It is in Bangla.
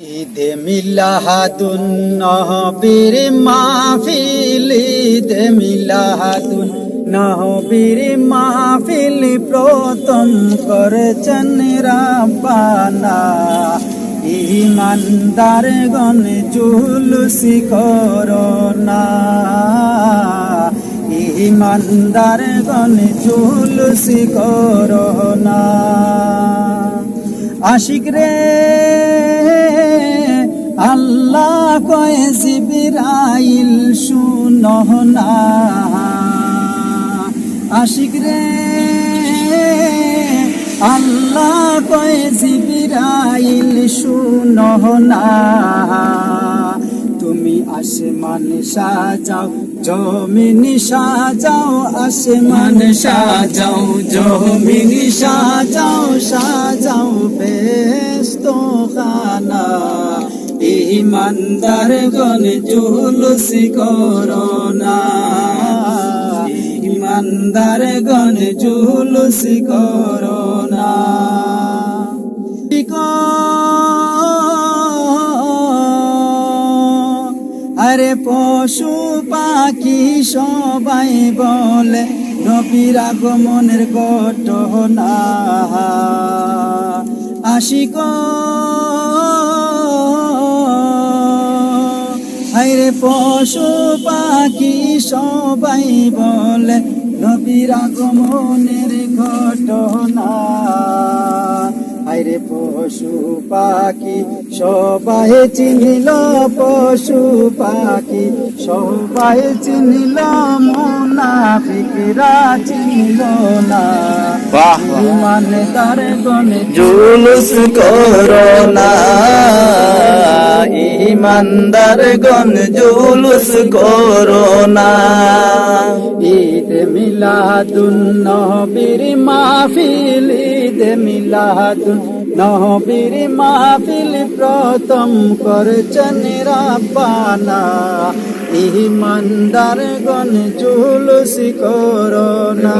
ঈদে মিলাহাদুন নহবীর মাহফিল, ঈদে মিলাহাদুন নহবীর মাহফিল প্রথম করেছেন রাব্বানা। ইমানদার গণ জুলুসি করোনা। ইমানদার গণ জুলুসি করোনা। আশিক রে, আল্লাহ কয়ে জিবিরাইল শুনহ না। আশিক রে, আল্লাহ কয়ে জিবিরাইল শুনহ না। তুমি আসমান সাজাও জমিন সাজাও আসমান সাজাও জমিন সাজাও সাজাও বেস্ত খানা ইমানদার গণ জুলুসি করোনা ইমানদার গণ জুলুসি করোনা আরে পশু পাখি সবাই বলে, নবীর আগমনের ঘটনা। আশিক আরে পশু পাখি সবাই বলে, নবীর আগমনের ঘটনা। আরে পশু পাখি সবাই চিনিল পশু পাখি সবাই চিনিল মুনাফিকরা চিনিল না। মানে তার গনে জুলুস করোনা ইমানদার গণ জুলুস করোনা ঈদ মিলাদুন নবীর মাহফিল ঈদ মিলাদুন নবীর মাহফিল প্রথম করছেন রাব্বানা। ইমানদার গণ জুলুস করোনা।